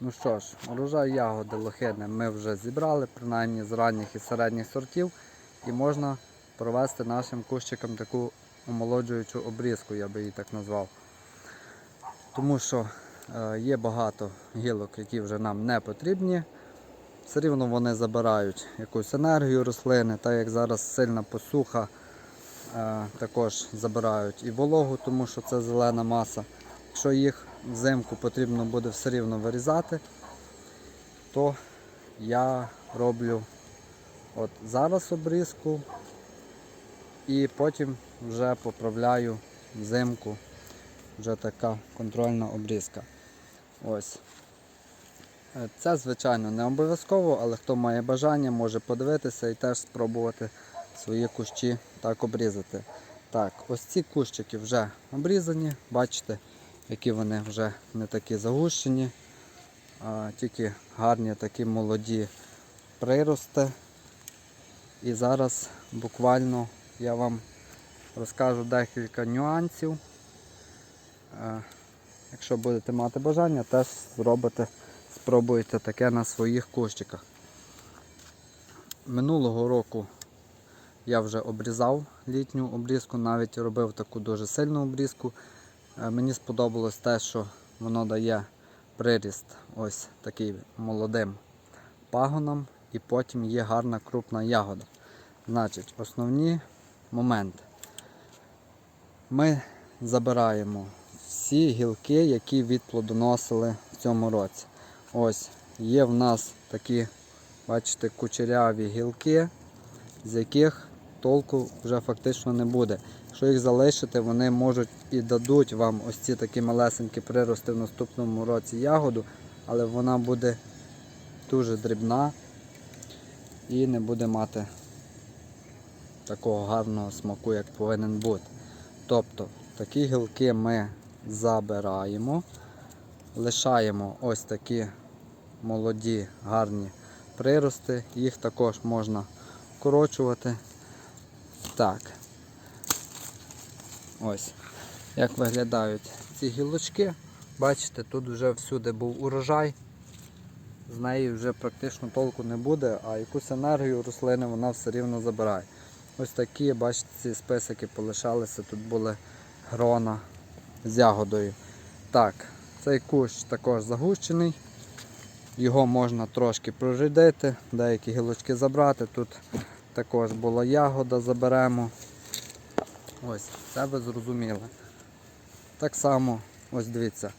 Ну що ж, урожай ягоди лохини ми вже зібрали, принаймні з ранніх і середніх сортів, і можна провести нашим кущикам таку омолоджуючу обрізку, я би її так назвав. Тому що е, є багато гілок, які вже нам не потрібні. Все рівно вони забирають якусь енергію рослини, так як зараз сильна посуха, е, також забирають і вологу, тому що це зелена маса. Якщо їх взимку потрібно буде все рівно вирізати, то я роблю от зараз обрізку і потім вже поправляю взимку. Вже така контрольна обрізка. Ось. Е, Це, звичайно, не обов'язково, але хто має бажання, може подивитися і теж спробувати свої кущі так обрізати. Так, ось ці кущики вже обрізані, бачите, які вони вже не такі загущені, а тільки гарні такі молоді прирости. І зараз буквально я вам розкажу декілька нюансів. Е, Якщо будете мати бажання, теж зробите, спробуйте таке на своїх кущиках. Минулого року я вже обрізав літню обрізку, навіть робив таку дуже сильну обрізку. Е, Мені сподобалось те, що воно дає приріст ось такий молодим пагонам і потім є гарна крупна ягода. Значить, основні моменти. Ми забираємо всі гілки, які відплодоносили в цьому році. Ось є в нас такі, бачите, кучеряві гілки, з яких толку вже фактично не буде. Якщо їх залишити, вони можуть і дадуть вам ось ці такі малесенькі прирости в наступному році ягоду, але вона буде дуже дрібна і не буде мати такого гарного смаку, як повинен бути. Тобто такі гілки ми забираємо, лишаємо ось такі молоді гарні прирости, їх також можна вкорочувати. Так. Ось. Як виглядають ці гілочки. Бачите, тут вже всюди був урожай. З неї вже практично толку не буде, а якусь енергію рослини вона все рівно забирає. Ось такі, бачите, ці списики полишалися, тут були грона з ягодою. Так, цей кущ також загущений. Його можна трошки прорядити, деякі гілочки забрати. Тут також була ягода, заберемо. Ось, це ви зрозуміли. Так само, ось дивіться,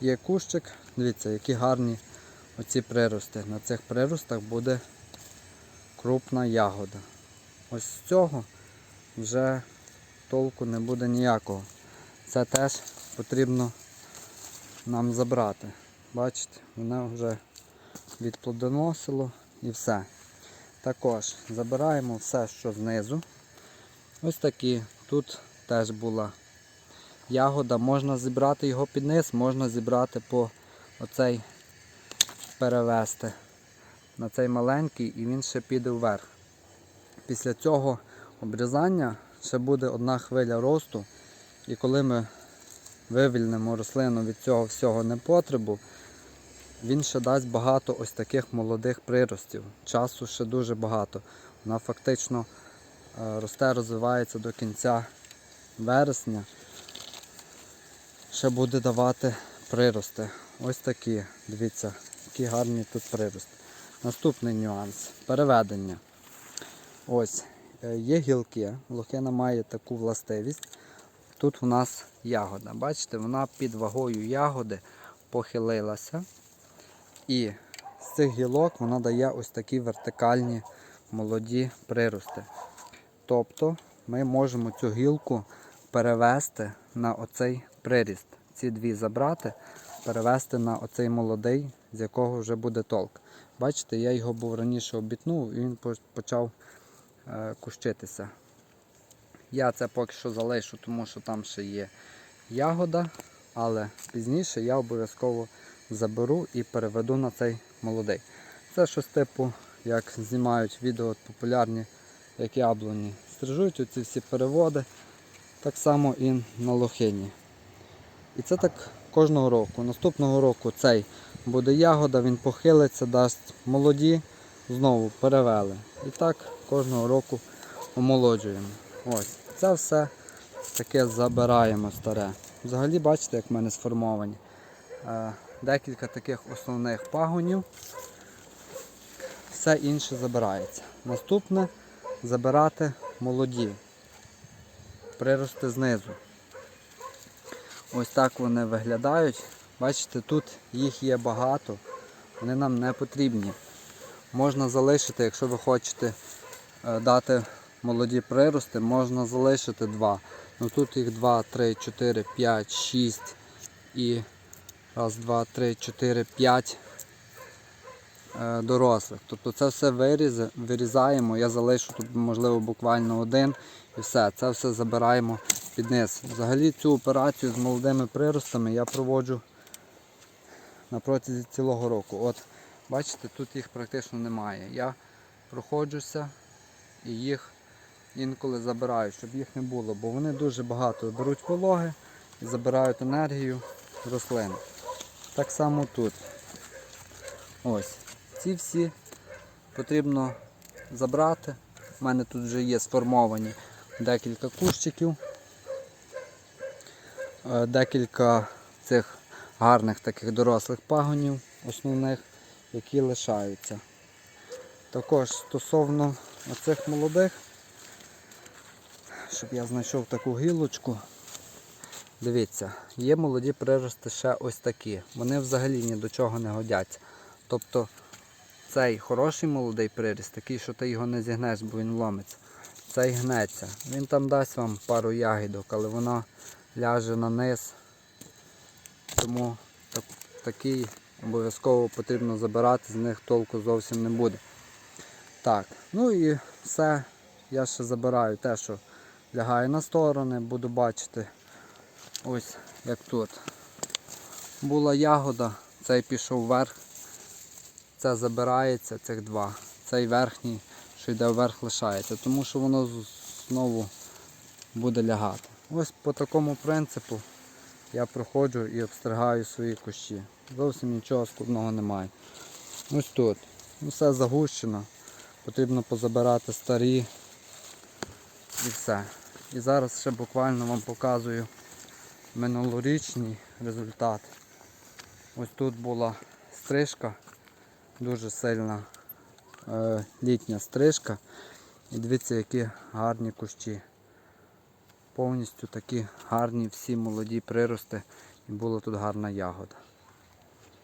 є кущик, дивіться, які гарні оці прирости. На цих приростах буде крупна ягода. Ось з цього вже толку не буде ніякого. Це теж потрібно нам забрати. Бачите, воно вже відплодоносило і все. Також забираємо все, що знизу. Ось такі. Тут теж була ягода. Можна зібрати його під низ, можна зібрати по оцей перевести на цей маленький і він ще піде вверх. Після цього обрізання ще буде одна хвиля росту. І коли ми вивільнимо рослину від цього всього непотребу, він ще дасть багато ось таких молодих приростів. Часу ще дуже багато. Вона фактично е, росте, розвивається до кінця вересня. Ще буде давати прирости. Ось такі. Дивіться, які гарні тут прирости. Наступний нюанс переведення. Ось е, є гілки. Лохина має таку властивість. Тут у нас ягода. Бачите, вона під вагою ягоди похилилася. І з цих гілок вона дає ось такі вертикальні молоді прирости. Тобто ми можемо цю гілку перевести на оцей приріст. Ці дві забрати, перевести на оцей молодий, з якого вже буде толк. Бачите, я його був раніше обітнув і він почав е, кущитися. Я це поки що залишу, тому що там ще є ягода, але пізніше я обов'язково заберу і переведу на цей молодий. Це щось типу, як знімають відео популярні, як яблуні. Стрижуть оці всі переводи, так само і на лохині. І це так кожного року. Наступного року цей буде ягода, він похилиться, дасть молоді, знову перевели. І так кожного року омолоджуємо. Ось, це все таке забираємо старе. Взагалі бачите, як в мене сформовані. Декілька таких основних пагонів. Все інше забирається. Наступне забирати молоді. Прирости знизу. Ось так вони виглядають. Бачите, тут їх є багато, вони нам не потрібні. Можна залишити, якщо ви хочете е, дати молоді прирости, можна залишити два. Ну тут їх 2, 3, 4, 5, 6 і раз, два, три, чотири, п'ять е, дорослих. Тобто це все виріз- вирізаємо. Я залишу тут, можливо, буквально один і все. Це все забираємо під низ. Взагалі цю операцію з молодими приростами я проводжу на протязі цілого року. От, бачите, тут їх практично немає. Я проходжуся і їх інколи забираю, щоб їх не було, бо вони дуже багато беруть вологи і забирають енергію з рослин. Так само тут. Ось. Ці всі потрібно забрати. У мене тут вже є сформовані декілька кущиків, е, декілька цих гарних таких дорослих пагонів, основних, які лишаються. Також стосовно оцих молодих, щоб я знайшов таку гілочку. Дивіться, є молоді прирости ще ось такі. Вони взагалі ні до чого не годяться. Тобто цей хороший молодий приріст, такий, що ти його не зігнеш, бо він ломиться. Цей гнеться. Він там дасть вам пару ягідок, але вона ляже на низ. Тому так, такий обов'язково потрібно забирати, з них толку зовсім не буде. Так, ну і все. Я ще забираю те, що лягає на сторони, буду бачити. Ось як тут. Була ягода, цей пішов вверх. Це забирається, цих два. Цей верхній, що йде вверх, лишається, тому що воно знову буде лягати. Ось по такому принципу я проходжу і обстригаю свої кущі. Зовсім нічого складного немає. Ось тут. Ну, Все загущено. Потрібно позабирати старі і все. І зараз ще буквально вам показую минулорічний результат. Ось тут була стрижка, дуже сильна е, літня стрижка. І дивіться, які гарні кущі. Повністю такі гарні всі молоді прирости і була тут гарна ягода.